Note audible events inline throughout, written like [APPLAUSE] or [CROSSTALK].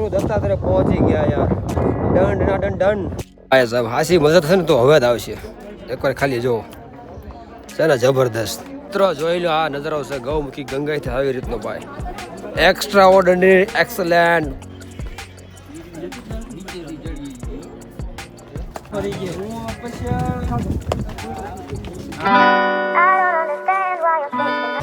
ગુરુ દત્તાત્રેય પહોંચી ગયા યાર. દંડ ના દંડ દંડ. આ સાહેબ, હાસી મજા થશે ને તો હવે જ આવશે. એકવાર ખાલી જો છે ને જબરદસ્ત. મિત્રો જોઈ લો, આ નજારો છે ગૌમુખી ગંગાથી આવી રીતનો ભાઈ. એક્સ્ટ્રા ઓર્ડિનરી એક્સલેન્ટ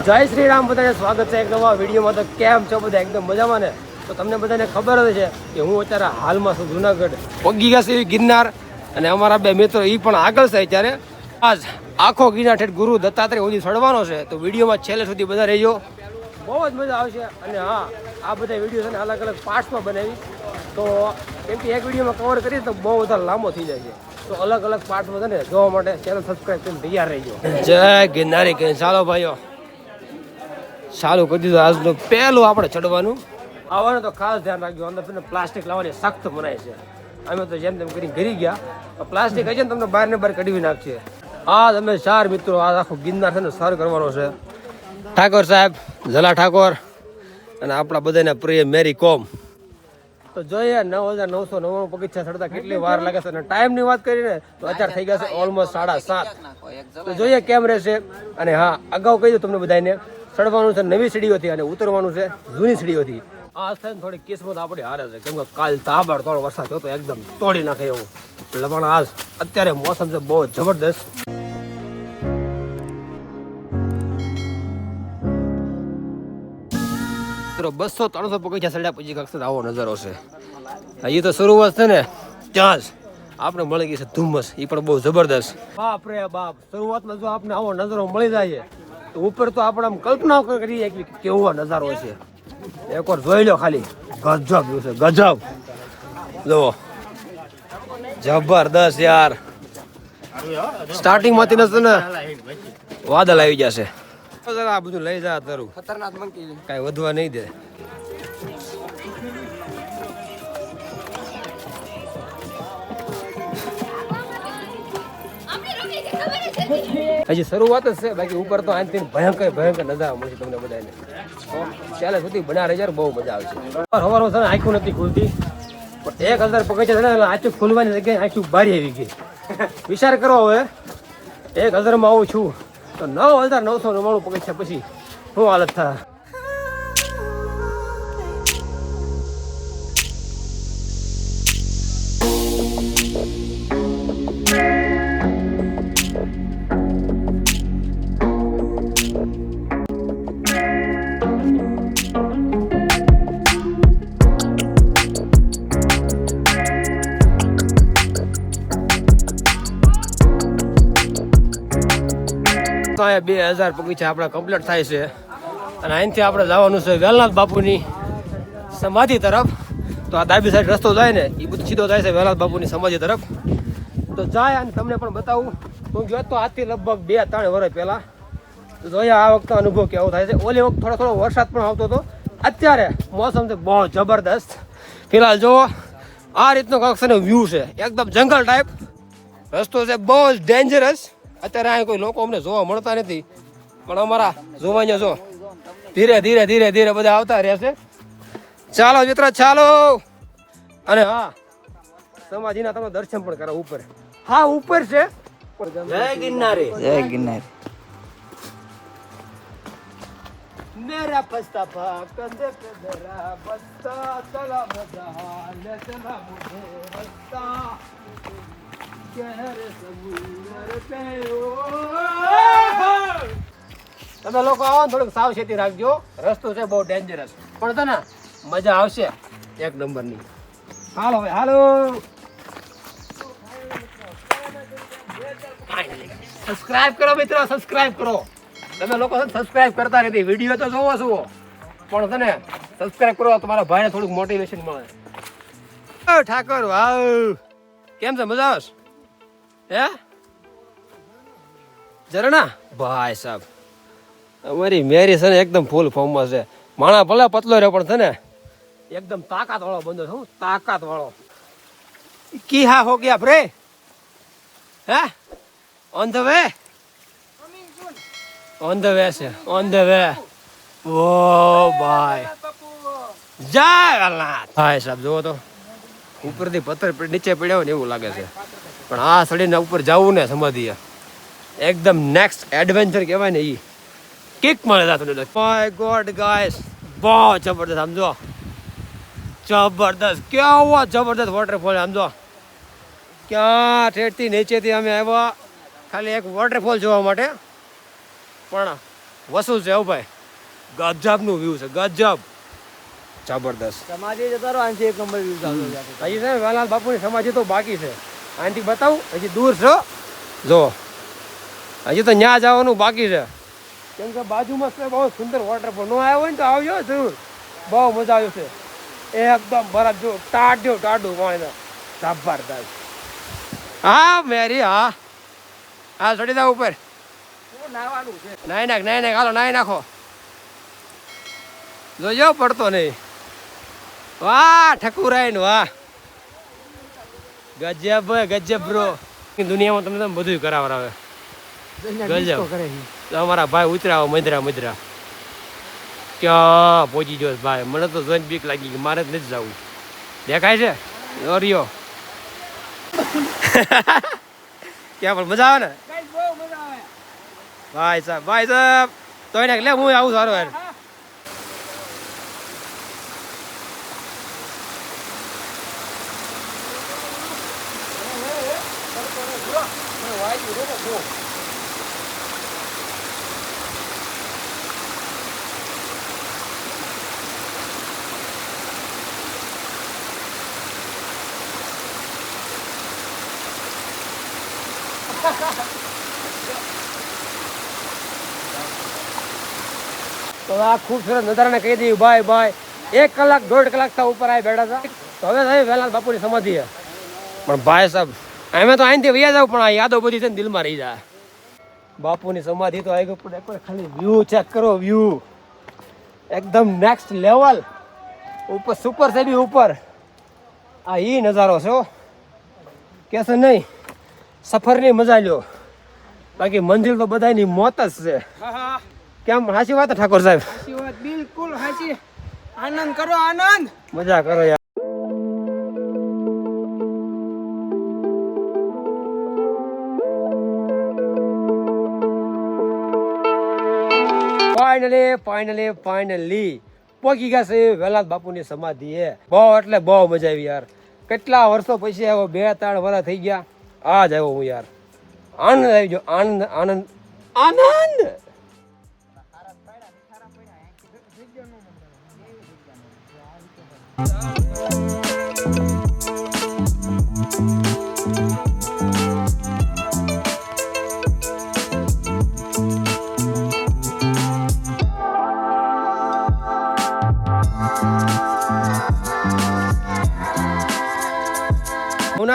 જય શ્રી રામ, બધાને સ્વાગત છે એક નવા વિડીયોમાં. તો કેમ છો બધા? એકદમ મજામાં ને? તો તમને બધાને ખબર જ છે કે હું અત્યારે હાલમાં છું જુનાગઢ પગી ગયા ગિરનાર. અને અમારા બે મિત્રો એ પણ આગળ છે અત્યારે. આજ આખો ગિરનાર ઠેઠ ગુરુ દત્તાત્રેય સુધી ચડવાનો છે. તો વિડીયોમાં છેલ્લે સુધી બધા રહેજો. બહુ જ મજા આવશે. અને હા, આ બધા વીડિયો છે ને અલગ અલગ પાર્ટ્સમાં બનાવી. તો કેમ કે એક વિડીયોમાં કવર કરીએ તો બહુ વધારે લાંબો થઈ જાય છે. તો અલગ અલગ પાર્ટમાં છે ને જોવા માટે ચેનલ સબસ્ક્રાઈબ કરીને તૈયાર રહીજો. જય ગિરનારી કે ચાલો ભાઈઓ. ચાલુ કરી દીધું આજનું પહેલું આપણે ચડવાનું. આવવાનું તો ખાસ ધ્યાન રાખજો. અંદર તમને પ્લાસ્ટિક લાવવાની સખ્ત મનાય છે. અમે તો જેમ તેમ કરીને ઘરી ગયા. પ્લાસ્ટિક હશે ને તમને બહાર ને બહાર કઢવી નાખશે આ તમે ચાર મિત્રો, આ આખો ગિરનાર છે ને, સર કરવાનો છે. ઠાકોર સાહેબ જલા ઠાકોર અને આપણા બધાના પ્રિય મેરી કોમ. તો જોઈએ નવ હજાર નવસો નવ્વાણું પગીચા ચડતા કેટલી વાર લાગે છે. અને ટાઈમની વાત કરીને તો અત્યારે થઈ ગયા છે ઓલમોસ્ટ સાડા સાત. તો જોઈએ કેમ રહેશે. અને હા, અગાઉ કહી દઉં તમને બધાને. ચડવાનું છે નવી સીડીઓથી અને ઉતરવાનું છે જૂની સીડીઓથી. આ છે ને થોડી કિસ્મત આપણી હારે છે. કેમ કે કાલ તાબડ થોડો વરસાદ તો એકદમ તોડી નાખે એવું. એટલે પણ આજ અત્યારે મોસમ છે બહુ જબરદસ્ત. બસો ત્રણસો પગથિયા સડ્યા પછી કક્ષે આવો નજારો છે. એ તો શરૂઆત છે ને, ત્યાં જ આપણે મળી ગઈ છે ધુમ્મસ. એ પણ બહુ જબરદસ્ત. બાપ રે બાપ, શરૂઆતમાં જો આપણે આવો નજારો મળી જાય, તો ઉપર તો આપણે આમ કલ્પના કરીએ કે કેવો નજારો છે. એકવાર જોઈ લો ખાલી. ગજબ છે ગજબ. જુઓ. જબરદસ્ત યાર. સ્ટાર્ટિંગમાંથી નથી ને વાદળ આવી જશે. આ બધું લઈ જા તારું. ખતરનાક મંકી કઈ વધવા નહીં દે. હજી શરૂઆત જ છે, બાકી ઉપર તો આજથી ભયંકર ભયંકર નજારા મળશે તમને બધાને. ચાલે સુધી બના રહી બહુ મજા આવશે સવારો છે ને, આંખું નથી ખુલતી. પણ એક હજાર પગથિયા છે ને આંખું ખુલવાની જગ્યાએ આખું બારી આવી ગઈ. વિચાર કરો હવે. એક હજારમાં આવું છું. તો નવ હજાર નવસો નવ્વાણું પગથિયા પછી શું હાલત થાય. તો બે હજાર પગીચા આપણા કમ્પ્લીટ થાય છે. અને અહીંથી આપણે જવાનું છે વેલનાથ બાપુની સમાધિ તરફ. તો આ ડાબી સાઈડ રસ્તો જાય ને એ બધું સીધો જાય છે વેલનાથ બાપુની સમાધિ તરફ. તો જાય અને તમને પણ બતાવું. હું ગયો તો આજથી લગભગ બે, ત્રણ વર્ષ પહેલાં. તો જોઈએ આ વખતે અનુભવ કેવો થાય છે. ઓલી વખત થોડો થોડો વરસાદ પણ આવતો હતો. અત્યારે મોસમ છે બહુ જબરદસ્ત. ફિલહાલ જુઓ, આ રીતનો કક્ષાનો વ્યૂ છે. એકદમ જંગલ ટાઈપ રસ્તો છે બહુ જ ડેન્જરસ અત્યારે અહીં કોઈ લોકો અમને જોવા મળતા નથી પણ અમારા જોવાઅહીંયા જો ધીરે ધીરે ધીરે ધીરે બધા આવતા રહેશે ચાલો મિત્ર ચાલો અને હા સમાધિના તમે દર્શન પણ કરો ઉપર હા ઉપર છે જય ગિરનારી જય ગિરનાર मेरा पस्ता पा कंधे पे धरा बस्ता चला मजा ले चला मुझे रस्ता તમે લોકો આવો ને થોડુંક સાવચેતી રાખજો. રસ્તો છે બહુ ડેન્જરસ પણ તને મજા આવશે એક નંબરની. હાલો ભાઈ હાલો. સબસ્ક્રાઇબ કરો મિત્રો સબસ્ક્રાઇબ કરો. તમે લોકો સબસ્ક્રાઇબ કરતા નથી. વીડિયો તો જોવો છો. પણ તને સબસ્ક્રાઇબ કરો, તમારા ભાઈને થોડુંક મોટિવેશન મળે. ઠાકોર વાવ કેમ છે? મજા આવે હે? ઝરણા? ભાઈ સાહેબ અમારી મેરી છે ને એકદમ ફૂલ ફોર્મમાં છે. માણા ભલે પતલો રહ્યો પણ છે ને, એકદમ તાકાત વાળો બંધો છું તાકાત વાળો કી હા હો ગયા બ્રે હે? On the way on the way છે ઓન ધ વે ઓ ભાઈ. જય વેલનાથ. ભાઈ સાહેબ જુઓ તો. ઉપરથી પથ્થર નીચે પડ્યો ને એવું લાગે છે. પણ આ સડીને ઉપર જવું ને સમાધિ એકદમ નેક્સ્ટ એડવેન્ચર કહેવાય ને એ કિક મળે છે તમને માય ગોડ ગાઈસ બહુ જબરદસ્ત સમજો જબરદસ્ત. કેવો જબરદસ્ત વોટરફોલ સમજો ક્યાં ઠેઠથી નીચેથી અમે આવ્યા? ખાલી એક વોટરફોલ જોવા માટે. પણ વસૂલ છે એવું ભાઈ. ગજબનું વ્યૂ છે ગજબ. જબરદસ્ત. સમાધિ જતા રહો આનાથી એક નંબર વ્યૂ ચાલુ છે હજી છે વેલાલ બાપુની સમાધિ તો બાકી છે. અહીંથી બતાવું હજી દૂર છો? જો હજી તો ન્યા જવાનું બાકી છે. કેમ કે બાજુમાં છે બહુ સુંદર વોટરફોલ નો આવ્યો હોય ને તો આવજો જરૂર. બહુ મજા આવ્યું છે. એકદમ બરફ જો ટાઢ્યો ટાઢું પાણી જબરદસ્ત. હા મેરી હા. હા ચડી દા ઉપર. નાઈ નાખ નાઈ નાખ હાલો નાઈ નાખો. જોજો પડતો નહીં. વાહ ઠકુરાય ને વાહ. ગજબ ગજબ બ્રો દુનિયામાં તમને તમે બધું કરાવરાવે ગજબ. અમારા ભાઈ ઉતરાવો મદરા મદરા. ક્યાં પહોંચી ગયો ભાઈ? મને તો જોઈને બીક લાગી ગઈ મારે જ નથી જવું. દેખાય છે? ઓરિયો [LAUGHS] ક્યાં પણ મજા આવે ને? ભાઈ સાહેબ ભાઈ સાહેબ. તો એને લે હું આવું સારું યાર તો આ ખૂબસૂરત નજારાને કહી દઈએ ભાઈ ભાઈ એક કલાક, દોઢ કલાક થા ઉપર આવી બેઠા હતા. તો હવે થઈ વહેલા બાપુની સમાધિ છે. પણ ભાઈ સાહેબ, અમે તો અહીંથી વૈયા જાવ, પણ આ યાદો બધી છે ને દિલમાં રહી જાય. બાપુની સમાધિ તો આવી ગયું ખાલી વ્યૂ ચેક કરો વ્યૂ એકદમ નેક્સ્ટ લેવલ ઉપર સુપર છે બી ઉપર. આ એ નજારો છે. કહેશે નહીં, સફરની મજા લ્યો. બાકી મંજિલ તો બધાની મોત જ છે. કેમ? સાચી વાત છે ઠાકોર સાહેબ? સાચી વાત બિલકુલ સાચી આનંદ કરો આનંદ. મજા કરો યાર. ફાઇનલી ફાઇનલી ફાઇનલી પહોંચી ગયા છે વેલાદ બાપુની સમાધિ એ બહુ એટલે બહુ મજા આવી યાર. કેટલા વર્ષો પછી આવ્યો બે ત્રણ વર્ષ થઈ ગયા. આજ આવ્યો હું યાર. આનંદ આવી ગયો. આનંદ આનંદ. આનંદ! ભવનાથ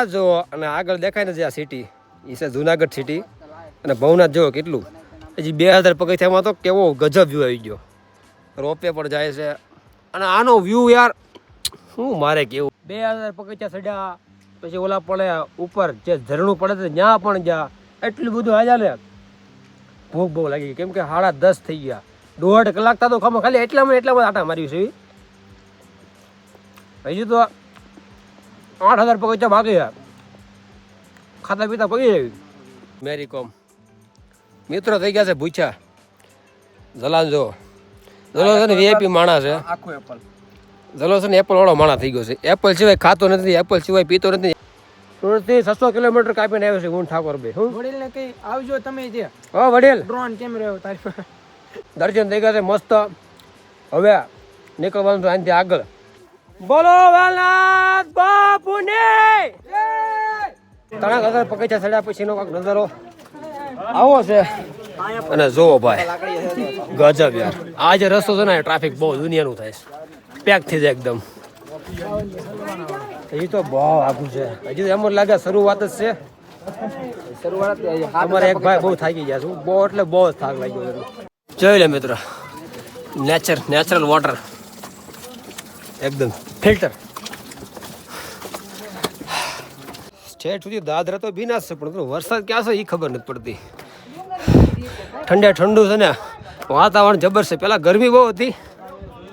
જુઓ, અને આગળ દેખાય ને જે આ સિટી એ છે જુનાગઢ સિટી અને ભવનાથ જુઓ કેટલું. હજી બે હજાર પગથિયામાં તો કેવો ગજબ વ્યૂ આવી ગયો. રોપે પણ જાય છે. અને આનો વ્યૂ યાર શું મારે કેવું? બે હજાર પગથિયા ચડ્યા પછી ઓલા પડે ઉપર જે ઝરણું પડે છે ત્યાં પણ ગયા. એટલું બધું હાજા ને ભૂખ બહુ લાગી ગઈ. કેમ કે સાડા દસ થઈ ગયા. દોઢ કલાક થતો ખબર ખાલી એટલામાં એટલામાં આટા માર્યું છે. હજી તો આઠ હજાર પગથિયા બાકી ખાતા પીતા પગી જાય મેરી કોમ. મિત્રો થઈ ગયા છે ભૂખ્યા. જલાંજો. જલાંજો વીઆઈપી માણસ છે. આખું એપલ જલો છે ને એપલ વાળો માણસ થઈ ગયો છે. એપલ સિવાય ખાતો નથી એપલ સિવાય પીતો નથી. સુરતથી છસો કિલોમીટર કાપીને આવ્યો છે ગુણ ઠાકોર ભાઈ હું વડીલને કઈ આવજો તમે જે. હા વડીલ. ડ્રોન કેમ રહ્યો તારી? દર્શન થઈ ગયા છે મસ્ત. હવે નીકળવાનું છે આનાથી આગળ. બોલો વેલનાથ બાપુને! ત્રણ હજાર સડ્યા ચડ્યા પછીનો કાંઈક નજારો. આવો છે. અને જોવો ભાઈ ગજબ યાર. આ જે રસ્તો છે ને ટ્રાફિક બહુ દુનિયાનું થાય છે. પેક થઈ જાય એકદમ. હજી તો બહુ આઘું છે. હજી તો એમ લાગે શરૂઆત જ છે. શરૂઆત અમારે એક ભાઈ બહુ થાકી ગયા છે. બહુ એટલે બહુ જ થાક લાગ્યો જોઈ લે મિત્રો. નેચર નેચરલ વોટર એકદમ. ફિલ્ટર છેઠ સુધી દાદરા તો ભીના છે પણ વરસાદ ક્યાં છે એ ખબર નથી પડતી. ઠંડે ઠંડુ છે ને. વાતાવરણ જબર છે. પેલા ગરમી બહુ હતી.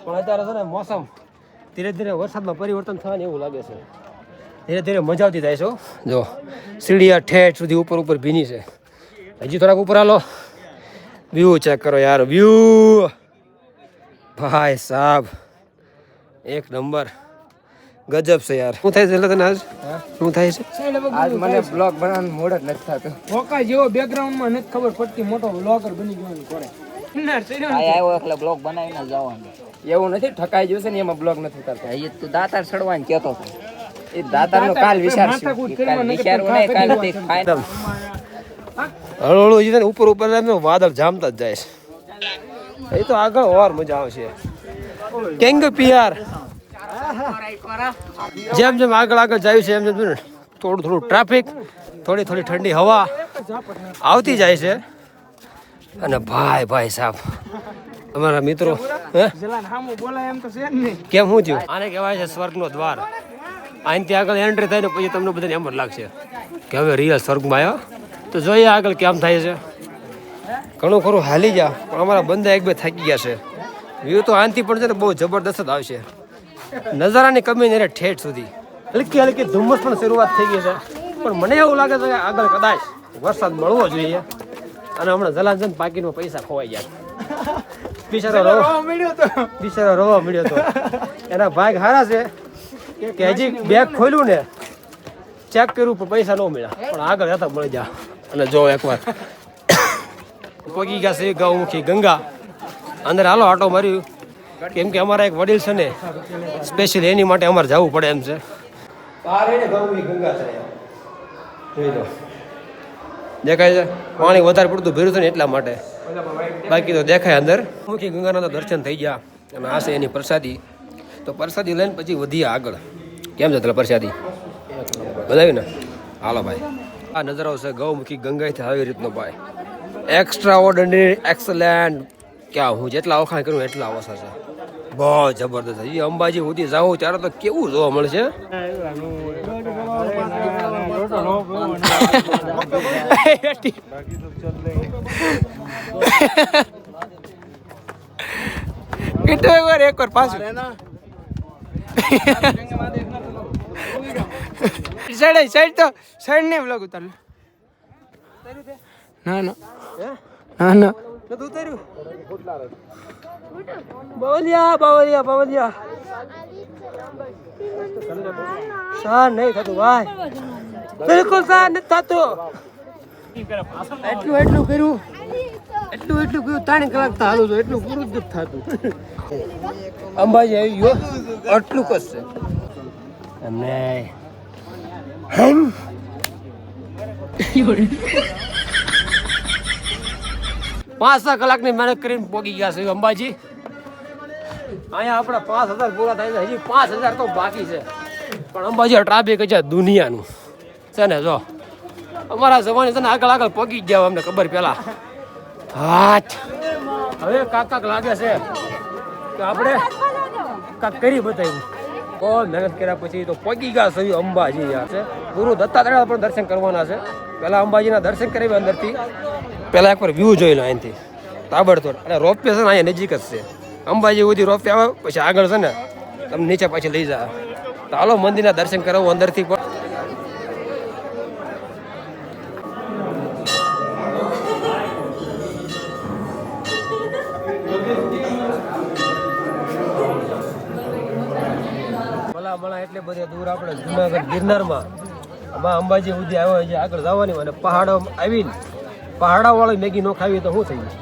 પણ અત્યારે છે ને મોસમ ધીરે ધીરે વરસાદમાં પરિવર્તન થવાને એવું લાગે છે. ધીરે ધીરે મજા આવતી થાય છે જો સીડીયા ઠેઠ સુધી ઉપર ઉપર ભીની છે. હજી થોડાક ઉપર હાલો. વ્યૂ ચેક કરો યાર વ્યૂ ભાઈ સાહેબ એક નંબર. ગજબ છે યાર. શું થાય છે એટલે તને આજ? શું થાય છે? આજ મને બ્લોગ બનાવવાનું મોડ જ નથી થતું. ઓકા જેવો બેકગ્રાઉન્ડમાં નથી ખબર પડતી મોટો બ્લોગર બની જવાનું કોરે. ના આવ્યો એટલે બ્લોક બનાવીને જવાનું એવું નથી ઠકાઈ જશે ને એમાં બ્લોગ નથી કરતા એ તું દાતાર ચડવાનું કેતો હતો. એ દાતારનો કાલ વિચારશું કાલ વિચારવું નહીં કાલ તે ખાઈ એકદમ. હળુ હળુ છે ને ઉપર ઉપર વાદળ જામતા જ જાય છે. એ તો આગળ ઓર મજા આવશે કેંગ પિયાર? જેમ જેમ આગળ આગળ જાય છે એમ જેમ થોડું થોડું ટ્રાફિક થોડી થોડી ઠંડી હવા આવતી જાય છે. અને ભાઈ ભાઈ સાહેબ અમારા મિત્રો નહીં. કેમ શું થયું? આને કહેવાય છે સ્વર્ગનો દ્વાર. અહીંથી આગળ એન્ટ્રી થાય ને પછી તમને બધાને એમ જ લાગશે કે હવે રિયલ સ્વર્ગમાં આવ્યો. તો જોઈએ આગળ કેમ થાય છે. ઘણું ખરું હાલી જા પણ અમારા બંદા એક બે થાકી ગયા છે. વ્યૂ તો આનથી પણ છે ને બહુ જબરદસ્ત જ આવશે. નજારાની કમી ને ઠેઠ સુધી. હલકી હલકી ધુમ્મસ પણ શરૂઆત થઈ ગઈ છે. પણ મને એવું લાગે છે કે આગળ કદાચ વરસાદ મળવો જોઈએ. અને હમણાં જલાંજન પાકીનો પૈસા ખોવાઈ ગયા. બિચારો રવા મળ્યો તો. બિચારો રોવા મળ્યો તો. એના ભાગ હારા છે. કે હજી બેગ ખોલ્યું ને ચેક કર્યું પણ પૈસા ન મળ્યા. પણ આગળ જતા મળી જા. અને જો એકવાર. પગી ગયા છે ગૌમુખી ગંગા. અંદર હાલો આટો માર્યું. કેમ કે અમારા એક વડીલ છે ને સ્પેશિયલ એની માટે અમારે જવું પડે એમ છે. બહાર એને ગૌમુખી ગંગા છે. જોઈ લો. દેખાય છે? પાણી વધારે પડતું ભર્યું છે ને એટલા માટે. બાકી તો દેખાય અંદર. મુખી ગંગાના તો દર્શન થઈ ગયા અને આ છે એની પ્રસાદી. તો પ્રસાદી લઈને પછી વધીએ આગળ. કેમ છે તને પ્રસાદી? બધાવી ને? હાલો ભાઈ. આ નજારો છે ગૌમુખી ગંગાથી આવી રીતનો ભાઈ. એક્સ્ટ્રા ઓર્ડનરી એક્સલેન્ટ ક્યાં હું જેટલા ઓખાણ કરું એટલા ઓછા છે. બહુ જબરદસ્ત. એ અંબાજી સુધી જાઉં ત્યારે તો કેવું જોવા મળશે કેટલો વાર એક વાર પાછું સાઈડ સાઈડ તો સાઈડ ને બ્લોગ ઉતાર. ના. ના ના ના બાવલિયા, બવલિયા બવલિયા. સાર નહીં થતું, ભાઈ. બિલકુલ સાર નથી થતું. એટલું એટલું કર્યું. એટલું એટલું કર્યું, ત્રણ કલાક તો હાલું એટલું પૂરું જ થતું. અંબાજી આવી ગયો. આટલું કશે અને હમ. પાંચ છ કલાકની મહેનત કરીને પોગી ગયા છે. અંબાજી, અહીંયા આપણા પાંચ હજાર પૂરા થાય છે. હજી પાંચ હજાર તો બાકી છે. પણ અંબાજી ટ્રાફિક છે દુનિયાનું. છે ને, જો. અમારા જવાની છે ને આગળ આગળ પગી ગયા અમને ખબર પેલા. હાથ હવે કાકાક કાક લાગે છે કે આપણે કાક કરી બતાવ્યું. બહુ મહેનત કર્યા પછી તો પગી ગયા સવી અંબાજી યાર, છે. ગુરુ દત્તાત્રેય પણ દર્શન કરવાના છે. પહેલાં અંબાજીના દર્શન કરાવ્યા અંદરથી. પહેલા એકવાર વ્યૂ જોઈ લો અહીંથી. તાબડતોડ. અને રોપવે છે ને અહીંયા નજીક જ છે. અંબાજી સુધી રોપવે આવે, પછી આગળ છે ને તમને નીચે પાછી લઈ જાય તો હાલો, મંદિરના દર્શન કરાવું અંદરથી. પણ એટલે બધે દૂર આપણે જુનાગઢ ગિરનારમાં. અંબાજી સુધી આવ્યો છે આગળ જવાની અને પહાડો આવીને પહાડા વાળી મેગી ન ખાવી તો શું થઈ ગયું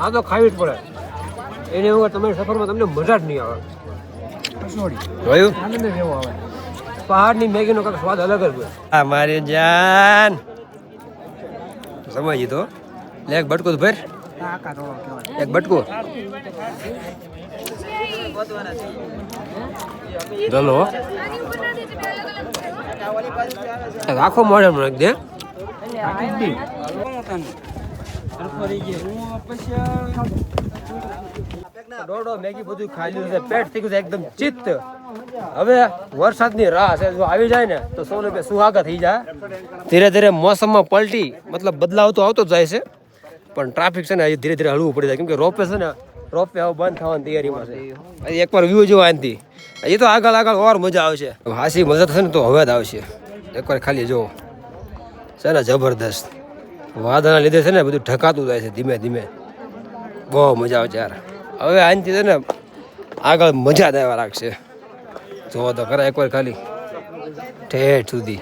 આ તો ખાવી જ પડે. એની વગર તમારી સફરમાં તમને મજા જ નહીં આવે. આનંદ જ એવો આવે. પહાડની મેગીનો કાંઈક સ્વાદ અલગ જ હોય. હા મારી જાન. સમજી તો? લે એક બટકું ભર. એક બટકું. ચલો રાખો મોડે નાખ દે. પેટ થઈ ગયું એકદમ ચિત્ત, હવે વરસાદની રાહ છે જો આવી જાય ને, તો સૌને બે સુહાગા થઈ જાય. ધીરે ધીરે મોસમમાં પલટી, મતલબ બદલાવ તો આવતો જાય છે, પણ ટ્રાફિક છે ને, એ ધીરે ધીરે હળવું પડી જાય. કેમ કે રોપે છે ને રોપે હવે બંધ થવાની તૈયારીમાં છે. હજી એકવાર વ્યૂ જોવા આનથી હજી તો. આગળ આગળ ઓર મજા આવશે હાસી મજા થશે ને તો હવે જ. આવશે એકવાર ખાલી જુઓ છે ને જબરદસ્ત. વાદળના લીધે છે ને બધું ઢકાતું જાય છે ધીમે ધીમે. બહુ મજા આવે છે યાર. હવે આનથી છે ને આગળ મજા જ આવ્યા રાખશે જોવો તો ખરા એકવાર ખાલી. ઠેઠ સુધી.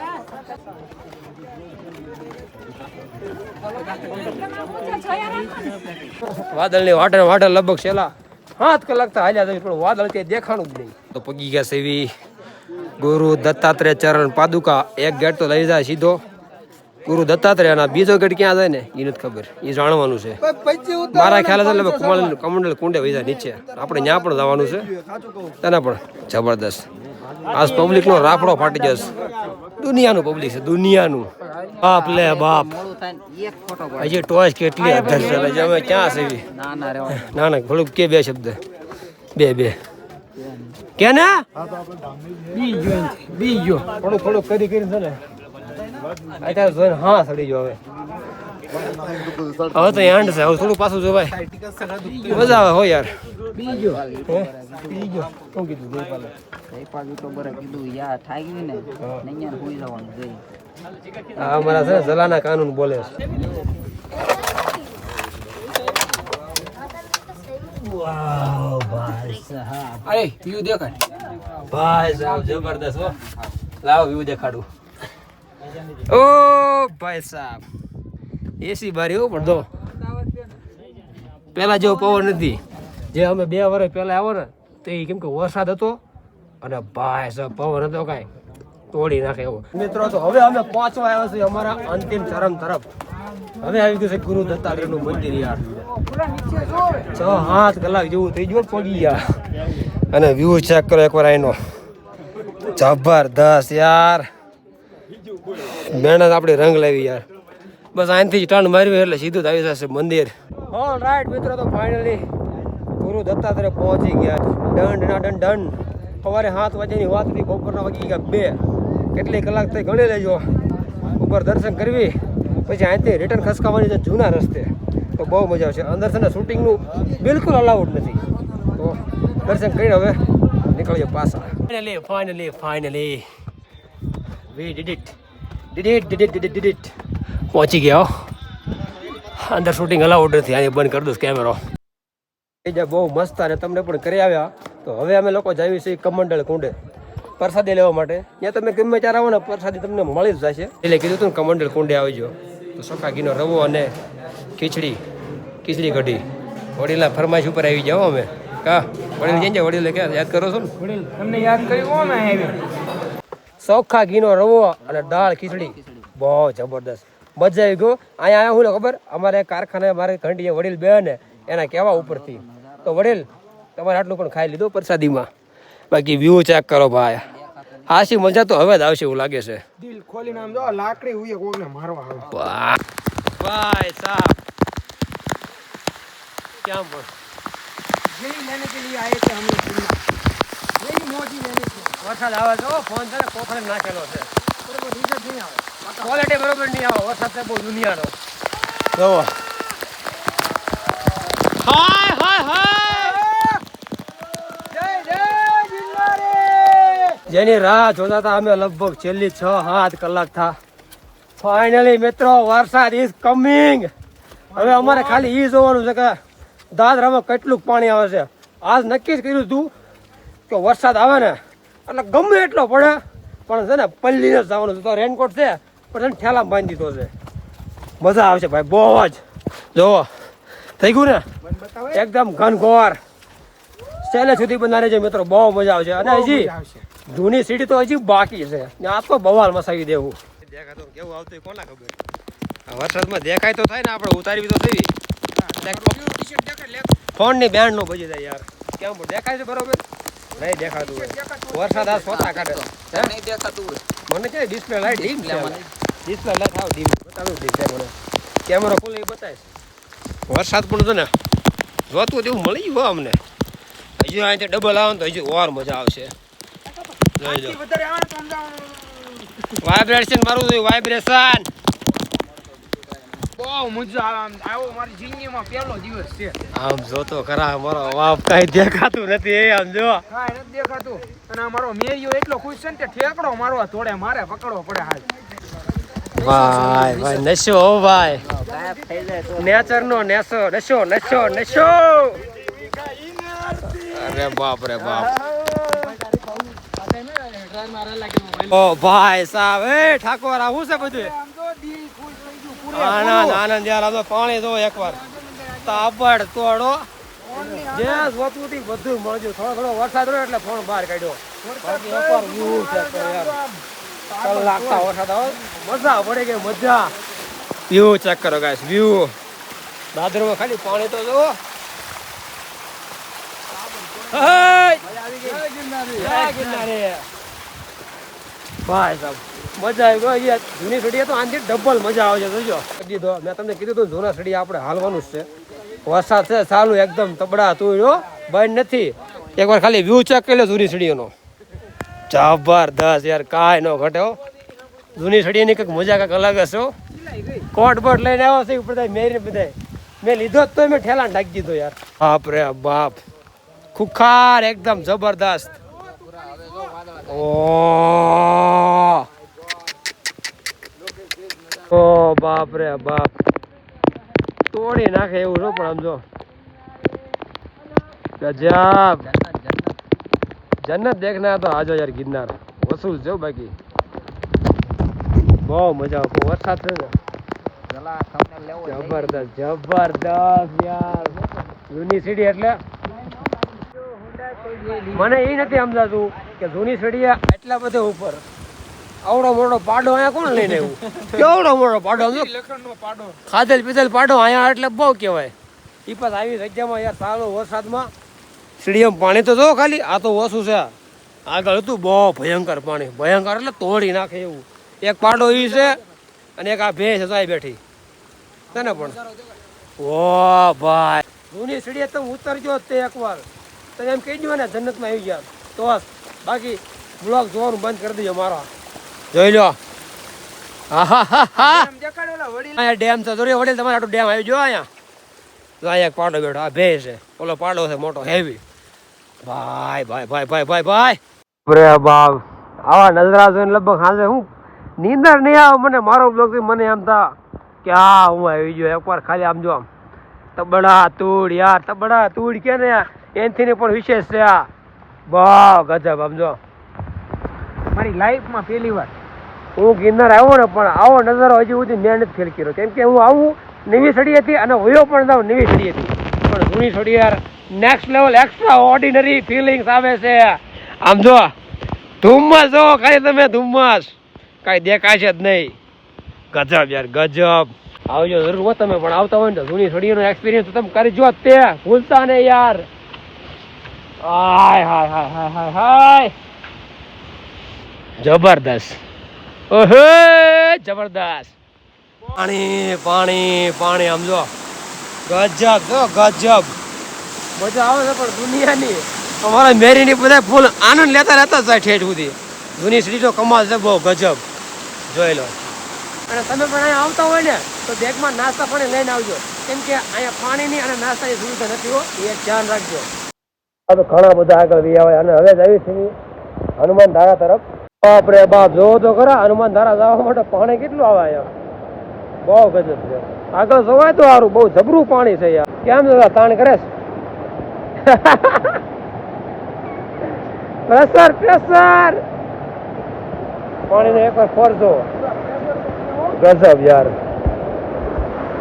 વાદળની વાટે વાટે લગભગ છેલ્લા સાત કલાક તો હાલ્યા તમે પણ વાદળ કે દેખાણું જ નહીં. તો પગી ગયા સેવી ગુરુ દત્તાત્રેય ચરણ પાદુકા. એક ગેટ તો લઈ જાય સીધો. ગુરુ દત્તાત્રેયના બીજો ગઢ ક્યાં જાય ને એ નથી ખબર. એ જાણવાનું છે. મારા ખ્યાલ છે એટલે કમંડલ કમંડલ કુંડે વહી નીચે. આપણે ત્યાં પણ જવાનું છે. તેને પણ જબરદસ્ત. આજ પબ્લિકનો રાફડો ફાટી જશે. દુનિયાનું પબ્લિક છે દુનિયાનું. બાપ લે બાપ. હજી ટોચ કેટલી અધર ચાલે છે અમે ક્યાં છે? ના ના રેવા ના ના થોડુંક કે બે શબ્દ. બે બે. કે ને બી ગયો એનથી, બી ગયો થોડુંક થોડુંક કરી કરીને છે ને. અત્યારે જોઈને હા સડી ગયો હવે. હવે તો એન્ડ છે. હવે થોડું પાછું જોવાય. મજા આવે હો યાર. બીજો. ગયો શું કીધું? ગઈકાલે? જયપાલ યુટ્યુબરે કીધું યાર થાય ગયું ને? નૈયા હોઈ જવાનું જઈ. આ અમારા છે જલાના કાનૂન બોલે છે. વાવ ભાઈ સાહેબ. અરે વ્યૂ દેખાય. ભાઈ સાહેબ જબરદસ્ત હો. લાવો વ્યૂ દેખાડું. ઓ ભાઈ સાહેબ એસી બારી હો, પણ તો પેલા જેવો પવન નથી. જે અમે બે વર્ષ પહેલા આવ્યો ને, તે કેમ કે વરસાદ હતો અને ભાઈ સાહેબ પવન હતો કાંઈ. તોડી નાખે એવો. મિત્રો, તો હવે અમે પહોંચવા આવ્યા છીએ અમારા અંતિમ ચરમ તરફ. હવે આવી ગયું છે ગુરુ દત્તાત્રેયનું મંદિર યાર. છ સાત કલાક જેવું થઈ ગયું પગી ગયા અને વ્યૂ ચેક કરો એકવાર એનો જબરદસ્ત યાર. મહેનત આપણે રંગ લાવી યાર. બસ અહીંથી ટર્ન માર્યું એટલે સીધું જ આવી જશે મંદિર. ઓલ રાઈટ મિત્રો, તો ફાઇનલી ગુરુ દત્તાત્રેય પહોંચી ગયા દંડ ના દંડ દંડ. સવારે સાત વાગ્યાની વાત હતી, બપોરના વાગી ગયા બે. કેટલી કલાક થઈ ગણી લેજો. ઉપર દર્શન કરવી, પછી અહીંથી રિટર્ન ખસકાવવાની છે જૂના રસ્તે. તો બહુ મજા આવશે. અંદર છે શૂટિંગનું બિલકુલ અલાઉડ નથી. તો દર્શન કરીને હવે નીકળીએ પાછા. Finally finally finally we did it did it did it પહોંચી ગયા. અંદર શૂટિંગ અલાઉડ નથી. અહીંયા બંધ કરી દઉં કેમેરો બીજા બહુ મસ્ત અને તમને પણ કરી આવ્યા. તો હવે અમે લોકો જઈએ છીએ કમંડળ કુંડે. પ્રસાદી લેવા માટે. ત્યાં તમે ગમે ત્યારે આવો ને પ્રસાદી તમને મળી જ જશે. એટલે કીધું હતું ને કમંડળ કુંડે આવજો. તો સોખા ઘીનો રવો અને ખીચડી ખીચડી કઢી. વડીલના ફરમાઈશ ઉપર આવી જાઓ અમે. કા? વડીલ જઈને વડીલે ક્યાં યાદ કરો છો ને? વડીલ, તમને યાદ કર્યું કોણ આવ્યું સોખા ઘીનો રવો અને દાળ ખીચડી. બહુ જબરદસ્ત. મજા આવી ગયો. અહીંયા આવ્યા હું ખબર? અમારે કારખાને મારે ઘંટીએ વડીલ બેન એના કહેવા ઉપરથી. તો વડીલ તમારે આટલું પણ ખાઈ લીધું પ્રસાદીમાં. બાકી વ્યૂ ચેક કરો ભાઈ. હાસી મજા તો હવે જ આવશે એવું લાગે છે. દિલ ખોલી નામ જો લાકડી હુયે કોકને મારવા આવે. ભાઈ સાહેબ ક્યાં બોલ યહી લેને કે લિયે આયે થે હમ લોગ મોજી લેને કે વરસાદ આવે તો ફોન છે ને કોફરે નાખેલો છે. બરોબર રિઝલ્ટ નહીં આવે ક્વોલિટી બરોબર નહીં આવે. વરસાદ છે બહુ દુનિયાનો. જોવો. હાય હાય હાય! જય જય જિલ્લારે જેની રાહ જોતા હતા અમે લગભગ છેલ્લી છ સાત કલાક થા. ફાઇનલી મિત્રો વરસાદ ઇઝ કમિંગ હવે અમારે ખાલી ઈ જોવાનું છે કે દાદરામાં કેટલું પાણી આવે છે. આજ નક્કી જ કર્યું હતું કે વરસાદ આવે ને. એટલે ગમે એટલો પડે પણ છે ને પલ્લીને જ જવાનું તો રેનકોટ છે પણ છે ને ઠેલા બાંધી દીધો છે. મજા આવશે ભાઈ બહુ જ. જોવો થઈ ગયું ને? એકદમ ઘનઘોર. છેલ્લે સુધી બનાવે છે મિત્રો બહુ મજા આવશે. અને હજી જૂની સીડી તો હજી બાકી છે. ને આ તો બવાલ મસાવી દેવું. દેખાતો કેવું આવતું કોના ખબર? વરસાદમાં દેખાય તો થાય ને આપણે ઉતારવી તો થઈ ફોનની બેન્ડ નો બજી જાય યાર. કેમ? દેખાય છે બરોબર? નહીં દેખાતું હોય. વરસાદ આ સોતા કાઢે? નહીં દેખાતું હોય. મને કે ડિસ્પ્લે લાઈટ ડીમ લે મને. ડિસ્પ્લે લાઈટ આવ ડીમ બતાવું દેખાય મને કેમેરો ખોલે એ બતાય વરસાદ પણ છે ને જોતું તેવું મળી ગયું અમને. હજુ અહીંથી ડબલ આવે ને તો હજુ ઓર મજા આવશે. જોઈ લો. વધારે આવે તો સમજાવવાનું. વાઇબ્રેશન મારું છું વાઇબ્રેશન બહુ મજા આવે આવો મારી જિંદગીમાં પહેલો દિવસ છે. આમ જોતો ખરા મારો બાપ કઈ દેખાતું નથી આમ જો. કાંઈ નથી દેખાતું. અને આ મેરિયો એટલો ખુશ છે ને કે ઠેકડો મારવા થોડે મારે પકડવો પડે હાલ. ભાઈ ભાઈ નશો હો ભાઈ. નેચર નો નશો નશો નશો અરે બાપ રે બાપ. ઓ ભાઈ સાહેબ એ ઠાકોર આવું છે બધું? આનંદ આનંદ યાર આ તો પાણી જો એકવાર. તાબડ તોડો. જે જોતું થી બધું મળ્યું. થોડો થોડો વરસાદ રહ્યો એટલે ફોન બહાર કાઢ્યો. બાકી એકવાર view check યાર. કલાકતા વરસાદ આવે. મજા પડે કે મજા. વ્યૂ ચેક કરો ગાઈસ વ્યૂ. દાદરમાં ખાલી પાણી તો ગિરનારી. ભાઈ સાહેબ. મજા આવી ગઈ યાર જૂની સડીએ તો આનાથી ડબલ મજા આવે છે, જોજો. કીધો મેં તમને કીધું હતું જૂના સડી આપણે હાલવાનું જ છે. વરસાદ છે, ચાલુ એકદમ તબડા તુડ્યો બંધ નથી. એકવાર ખાલી વ્યૂ ચેક કરી લો જૂની સડીઓનો જબરદસ્ત યાર, કાંઈ ન ઘટે જૂની સડીની કંઈક મજા કંઈક અલગ હશે કોટ બોટ લઈને આવ્યો છે બધા મેરી બધા મેં લીધો જ તો મેં ઠેલા નાખી દીધો યાર. બાપ રે બાપ. ખુખાર એકદમ જબરદસ્ત. ઓ. ઓ બાપ રે બાપ. તોડી નાખે એવું છો પણ આમ જો. ગજબ. જન્નત દેખના તો આજો યાર ગિરનાર. વસૂલ છે બાકી. બહુ મજા આવે વરસાદ છે ને. જબરદસ્ત જબરદસ્ત યાર. જૂની સીડી એટલે. મને એ નથી સમજાતું કે જૂની સીડી એટલા બધા ઉપર. આવડો મોટો પાડો અહીંયા કોણ લઈને આવ્યું? કેવડો મોટો પાડો? લખણનો પાડો. ખાધેલ પીધેલ પાડો અહીંયા એટલે બહુ કહેવાય. એ પાસ આવી જગ્યામાં યાર સારો વરસાદમાં. સીડીએમ પાણી તો જો ખાલી આ તો ઓછું છે. આગળ હતું બહુ ભયંકર પાણી. ભયંકર એટલે તોડી નાખે એવું. એક પાડો એ છે અને એક આ ભેંસ હતો બેઠી. છે ને પણ. ઓ ભાઈ. જૂની સીડીએ તમે ઉતરજો તે એકવાર. તમે એમ કહી દો ને જન્નતમાં આવી ગયા. તો બાકી બ્લોગ જોવાનું બંધ કરી દેજો મારો. જોઈ લો. હા હા હા હા આમ દેખાડો ઓલા વડીલ. અહીંયા ડેમ છે. જોડે વડે તમારે આટલું ડેમ આવી જો અહીંયા. જો અહીંયા એક પાડો બેઠો. આ ભે છે. ઓલો પાડો છે મોટો હેવી ભાઈ ભાઈ ભાઈ ભાઈ ભાઈ ભાઈ. અરે બાપ. આવા નજરા જોઈને લગભગ સાંજે હું નીંદર નહીં આવે મને મારો બ્લોગ મને એમ થા કે આ હું આવી ગયો. એકવાર ખાલી આમ જો આમ. તબડા તૂડ યાર તબડા તૂડ કે ને એનથી ને પણ વિશેષ છે આ. બહુ ગજબ આમ જો. મારી લાઈફમાં પહેલી વાર. હું ગિરનાર આવ્યો ને, પણ આવો નજારો હજી સુધી મેં નથી ફેલ કર્યો. કેમ કે હું આવું નવી સડી હતી અને વયો પણ જાઉં નવી સડી હતી. પણ જૂની સડી યાર next level extraordinary feelings આવે છે. આમ જો, ધુમ્મસ જો ખાલી તમે ધુમ્મસ. કાંઈ દેખાય છે જ નહીં. ગજબ યાર, ગજબ. આવજો, જરૂર હો તમે પણ આવતા હોય ને જૂની સડીનો એક્સપિરિયન્સ તમે કરી જો તે. ભૂલતા ને યાર. હાય હાય હાય હાય હાય હાય. જબરદસ્ત. ઓહે જબરદસ્ત. પાણી પાણી પાણી આમ જો. ગજબ જો ગજબ. મજા આવે છે પણ દુનિયાની. અમારા મેરીની બધા ફૂલ આનંદ લેતા રહેતા જાય ઠેઠ સુધી. જૂની સીડી તો કમાલ છે બહુ ગજબ. જોઈ લો. અને તમે પણ અહીંયા આવતા હોય ને તો બેગમાં નાસ્તા પાણી લઈને આવજો. કેમ કે અહીંયા પાણીની અને નાસ્તાની સુવિધા નથી હો એ ધ્યાન રાખજો. આ તો ઘણા બધા આગળ વી આવે અને હવે જ આવી છે હનુમાન ધારા તરફ. બાપ રે બાપ, જોવો તો ખરા, હનુમાન ધારા જવા માટે પાણી કેટલું આવે યાર બહુ ગજબ છે. આગળ જોવાય તો સારું, બહુ જબરું પાણી છે યાર. કેમ દાદા, તાણ કરે [LAUGHS] પ્રેશર પ્રેશર! પાણીને એકવાર ફોર જો ગજબ યાર.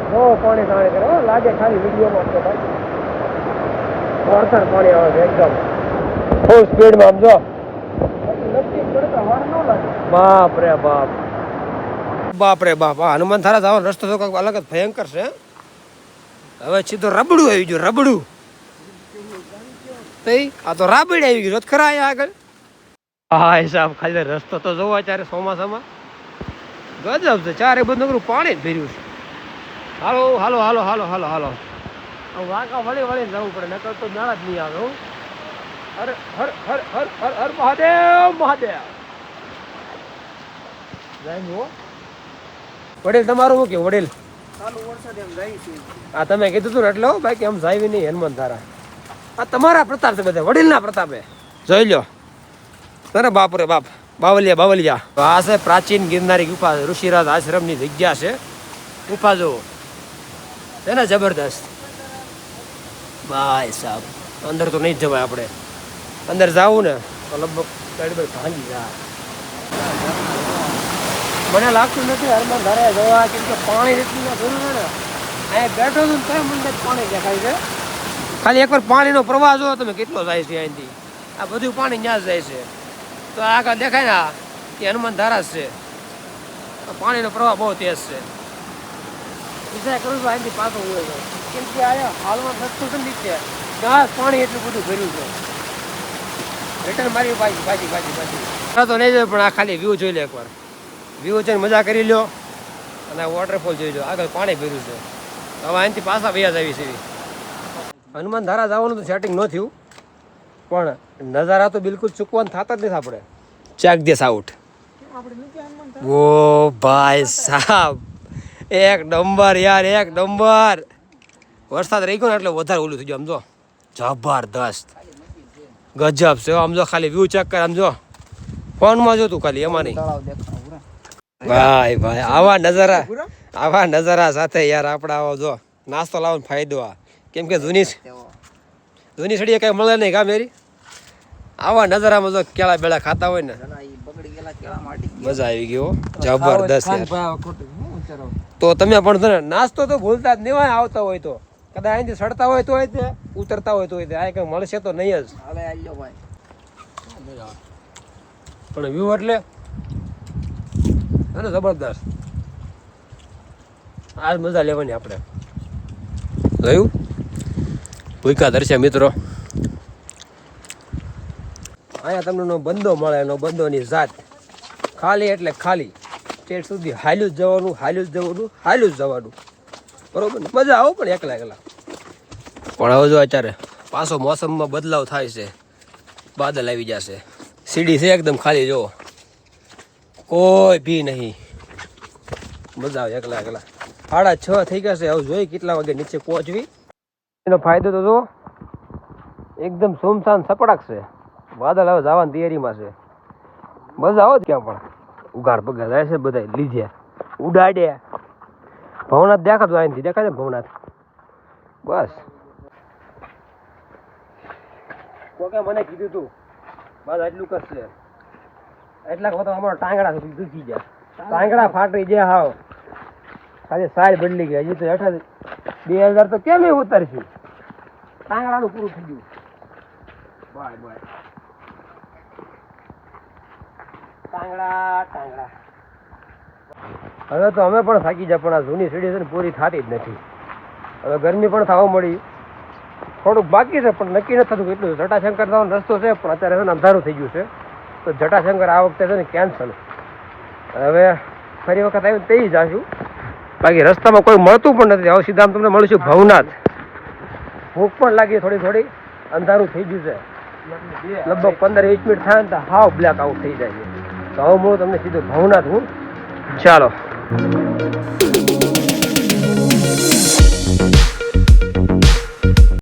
બહુ પાણી તાણી કરે લાગે ખાલી વિડીયોમાં તો ભાઈ. પાણી આવે છે, એકદમ. ફૂલ સ્પીડમાં આમ બાપ રે બાપ. બાપ રે બાપ. આ હનુમાન થારા જવાનો રસ્તો તો કંઈક અલગ જ ભયંકર છે. હવે સીધો રબડું આવી ગયું રબડું. તઈ આ તો રાબડી આવી ગયું. ખરા આગળ? હા હિસાબ ખાલી રસ્તો તો જોવો ત્યારે ચોમાસામાં. ગજબ છે. ચારે બધું નગરું પાણી જ ભર્યું છે. હાલો હાલો હાલો હાલો હાલો હાલો. વાંકા વળી વળીને જવું પડે નકર તો નાળા જ નહીં આવે હો. હર હર હર હર હર હર મહાદેવ મહાદેવ. જાય હો. વડીલ તમારું શું કે વડીલ? આ તમે કીધું તું ને એટલે હો, બાકી આમ જાય નહીં હનુમાન ધારા. આ તમારા પ્રતાપ છે બધા વડીલના પ્રતાપે. જોઈ લ્યો. તને બાપ રે બાપ બાવલિયા બાવલિયા. આ છે પ્રાચીન ગિરનારી ગુફા ઋષિરાજ આશ્રમની જગ્યા છે. ગુફા જુઓ. છે ને જબરદસ્ત. ભાઈ સાહેબ અંદર તો નહીં જ જવાય આપણે. અંદર જાવું ને તો લગભગ ગડબડ ભાંગી જાય મને લાગતું નથી હરમાં ઘરે જવા, કેમ કે પાણી એટલું ના છે ને. અહીંયા બેઠો છું કઈ મને પાણી દેખાય છે. ખાલી એકવાર પાણીનો પ્રવાહ જોવો, તમે કેટલો જાય છે અહીંથી? આ બધું પાણી ત્યાં જાય છે. તો આગળ દેખાય ને એ હનુમાન ધારા જ છે. પાણીનો પ્રવાહ બહુ તેજ છે. વિચાર કરું છું, અહીંથી પાછો હોય કેમ કે આ હાલમાં સસ્તું છે ને જ પાણી એટલું બધું ભર્યું છે. રિટર્ન મારી પાછી પાછી પાછી પાછી. તો નહીં જોયું પણ આ ખાલી વ્યૂ જોઈ લે એકવાર. વ્યૂ જોઈને મજા કરી લ્યો અને વોટરફોલ જોઈ લો આગળ પાણી ભર્યું છે. હવે અહીંથી પાછા વ્યાજ આવી છે. હનુમાન ધારા જવાનું તો સેટિંગ ન થયું. પણ નજારા તો બિલકુલ ચૂકવાનું થતા જ નથી આપણે. ચેક દેસ આઉટ ઓ ભાઈ સાહેબ એક નંબર યાર એક નંબર વરસાદ રહી ગયો ને એટલે વધારે ઓલું થઈ ગયું. આમ જો જબરદસ્ત. ગજબ છે. આમ જો ખાલી વ્યૂ ચેક કર આમ જો. ફોનમાં જો તું ખાલી એમાં નહીં ભાઈ ભાઈ આવા નજારા આવા નજારા સાથે યાર આપણે આવો જો નાસ્તો લાવવાનો ફાયદો આ. કેમ કે જૂની જૂની સડીએ કઈ મળે નહીં કા મેરી? આવા નજારામાં જો કેળા બેળા ખાતા હોય ને. મજા આવી ગયો જબરદસ્ત તો તમે પણ નાસ્તો તો ભૂલતા જ નહીં હોય આવતા હોય તો. કદાચ અહીંથી સડતા હોય તો તે ઉતરતા હોય તો તે આ કંઈ મળશે તો નહીં જ. આલ્યો ભાઈ. પણ વ્યૂ એટલે અને જબરદસ્ત. આ મજા લેવાની આપણે. જોયું? ભૂકા દર્શ્યા મિત્રો. અહીંયા તમને બંદો મળે એનો બંદોની જાત. ખાલી એટલે ખાલી. સ્ટેટ સુધી હાલ્યું જ જવાનું હાલ્યું જ જવાનું હાલ્યું જ જવાનું. બરોબર મજા આવો પણ એકલા એકલા. પણ હવે જો અત્યારે પાછો મોસમમાં બદલાવ થાય છે, બાદલ આવી જશે. સીડી છે એકદમ ખાલી જો કોઈ ભી નહીં. મજા આવે એકલા એકલા. સાડા છ થઈ ગયા છે, હવે જોઈ કેટલા વાગે નીચે પહોંચવી. એનો ફાયદો તો જો એકદમ સુમસાન સપડાક છે. વાદળ હવે જવાની તૈયારીમાં છે. મજા આવો જ ક્યાં પણ. ઉગાડ પગાર જાય છે બધા લીધે. ઉડાડ્યા ભવનાથ દેખાતું આવીને દેખાય ને ભવનાથ? બસ. કોકે મને કીધું તું બસ આટલું કરશે. એટલા વખત અમારો ટાંગડા સુધી દુખી જાય ટાંગડા ફાટી જાય હાવ. આજે સાર બદલી ગયા હજી તો હેઠા બે હજાર તો કેમ એવું ઉતરશે? ટાંગડાનું પૂરું થઈ ગયું. Bye bye. ટાંગડા ટાંગડા હવે તો અમે પણ થાકી જાય પણ આ જૂની સીડી છે ને પૂરી થતી જ નથી. હવે ગરમી પણ થવા મળી. થોડુંક બાકી છે, પણ નક્કી નથી થતું એટલું જટાશંકર જવાનો રસ્તો છે, પણ અત્યારે છે ને અંધારું થઈ ગયું છે. તો જટાશંકર આ વખતે છે ને કેન્સલ હવે ફરી વખત આવ્યું તે જાશું. બાકી રસ્તામાં કોઈ મળતું પણ નથી. હવે સીધા તમને મળીશું ભવનાથ. ભૂખ પણ લાગી થોડી થોડી. અંધારું થઈ ગયું છે. લગભગ પંદર વીસ મિનિટ થાય ને તો હાવ બ્લેક આઉટ થઈ જાય છે. તો હવે હું તમને સીધું ભવનાથ હું. ચાલો.